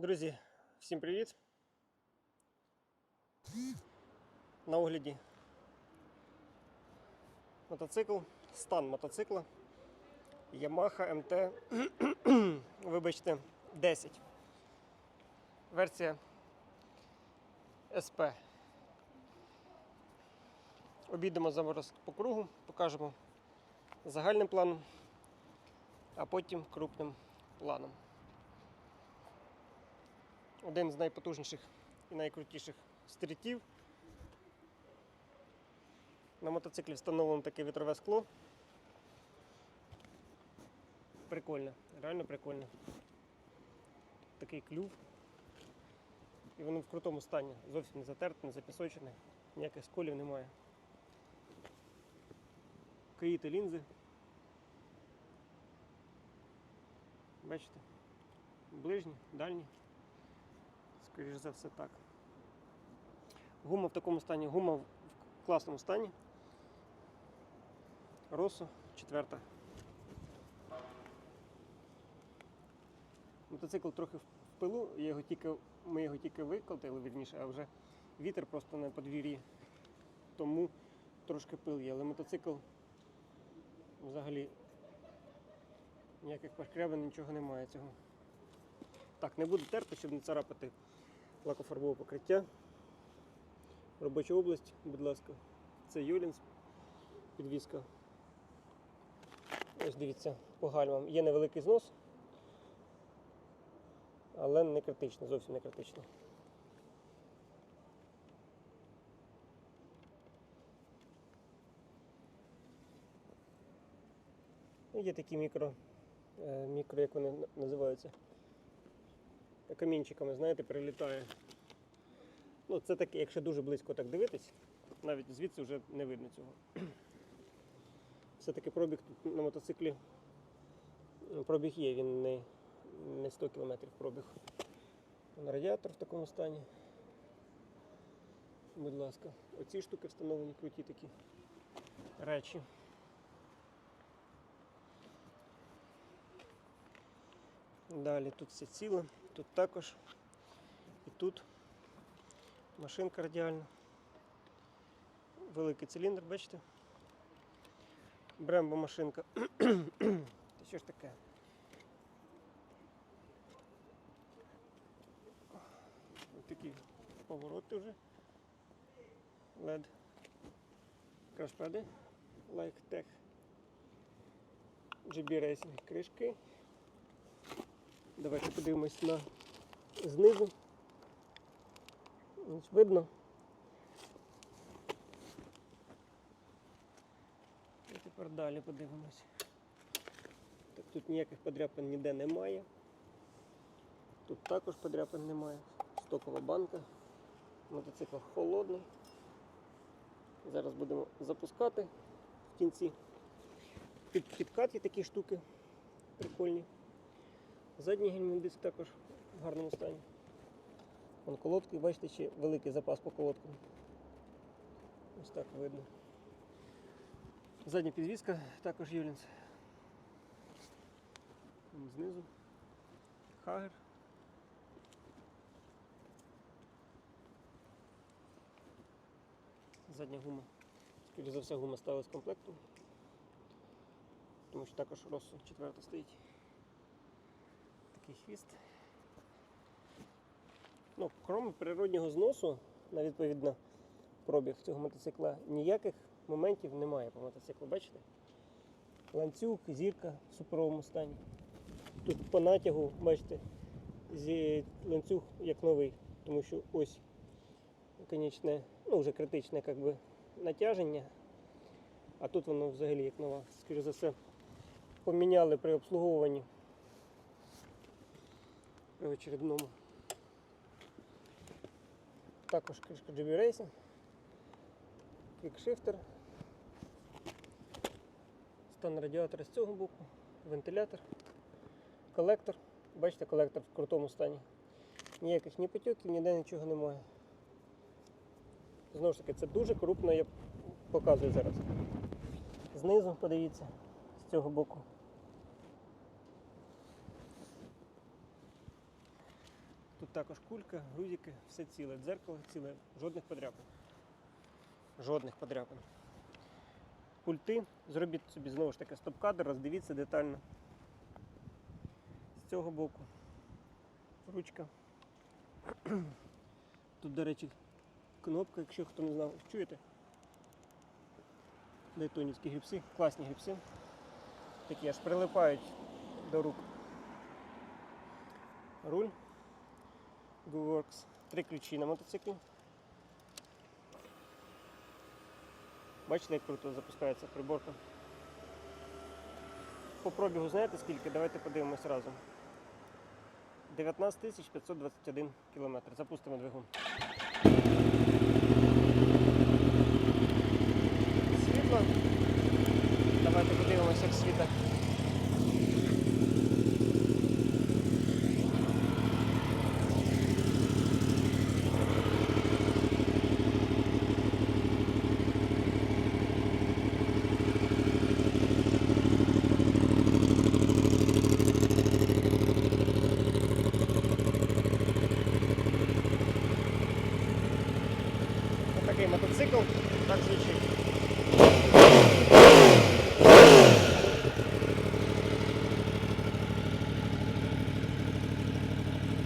Друзі, всім привіт! На огляді мотоцикл, стан мотоцикла Yamaha MT, вибачте, 10. Версія SP. Обійдемо зараз по кругу, покажемо загальним планом, а потім крупним планом. Один з найпотужніших і найкрутіших стрітів. На мотоциклі встановлено таке вітрове скло. Прикольно, реально прикольно. Такий клюв. І воно в крутому стані. Зовсім не затерте, не запісочене, ніяких сколів немає. Каїти лінзи. Бачите? Ближні, дальні. Скоріше за все так. Гума в такому стані, гума в класному стані. Росо, четверта. Мотоцикл трохи в пилу, я його тільки, ми його тільки викотили, вірніше, а вже вітер просто на подвір'ї. Тому трошки пил є, але мотоцикл взагалі ніяких пошкрябин, нічого немає цього. Так, не буду терти, щоб не царапати лакофарбове покриття. Робоча область, будь ласка, це Юлінс, підвіска. Ось дивіться, по гальмам. Є невеликий знос, але не критично, зовсім не критично. Є такі мікро, е, мікро, як вони називаються, камінчиками, знаєте, прилітає. Ну, це таке, якщо дуже близько так дивитись, навіть звідси вже не видно цього. Все-таки пробіг тут на мотоциклі. Пробіг є, він не, не 100 км пробіг. Радіатор в такому стані. Будь ласка, оці штуки встановлені круті такі речі. Далі тут все ціле, тут також. І тут машинка радіальна. Великий циліндр, бачите? Брембо машинка. Та що ж таке? Ось такі повороти вже. LED. Крашпеди. Like Tech. GB Racing кришки. Давайте подивимось на знизу. Видно. І тепер далі подивимось. Так, тут ніяких подряпин ніде немає. Тут також подряпин немає. Стокова банка. Мотоцикл холодний. Зараз будемо запускати в кінці. Під підкат є такі штуки прикольні. Задній гальмівний диск також в гарному стані. Вон колодки, бачите, ще великий запас по колодкам. Ось так видно. Задня підвізка також Юлінс. Знизу. Хагер. Задня гума. Скоріше за все гума стала з комплекту. Тому що також Россо четверта стоїть. Такий хвіст. Ну, крім природнього зносу, на відповідно пробіг цього мотоцикла, ніяких моментів немає по мотоциклу. Бачите? Ланцюг, зірка в суперовому стані. Тут по натягу, бачите, ланцюг як новий, тому що ось конечне, ну вже критичне як би, натяження, а тут воно взагалі як нова. Скоріше за все, поміняли при обслуговуванні при очередному. Також кришка GB Racing, квікшифтер, стан радіатора з цього боку, вентилятор, колектор. Бачите, колектор в крутому стані. Ніяких ні потьоків, ніде нічого немає. Знову ж таки, це дуже крупно, я показую зараз. Знизу, подивіться, з цього боку. Тут також кулька, грузики, все ціле, дзеркало ціле, жодних подряпин. Жодних подряпин. Пульти, зробіть собі знову ж таки стоп-кадр, роздивіться детально. З цього боку. Ручка. Тут, до речі, кнопка, якщо хто не знав, чуєте? Дайтонівські грибси, класні грибси. Такі аж прилипають до рук. Руль. GoWorks. Три ключі на мотоциклі. Бачите, як круто запускається приборка. По пробігу знаєте скільки? Давайте подивимось разом. 19 521 кілометр. Запустимо двигун. Світло. Давайте подивимося, як світа. Мотоцикл. Так звучить.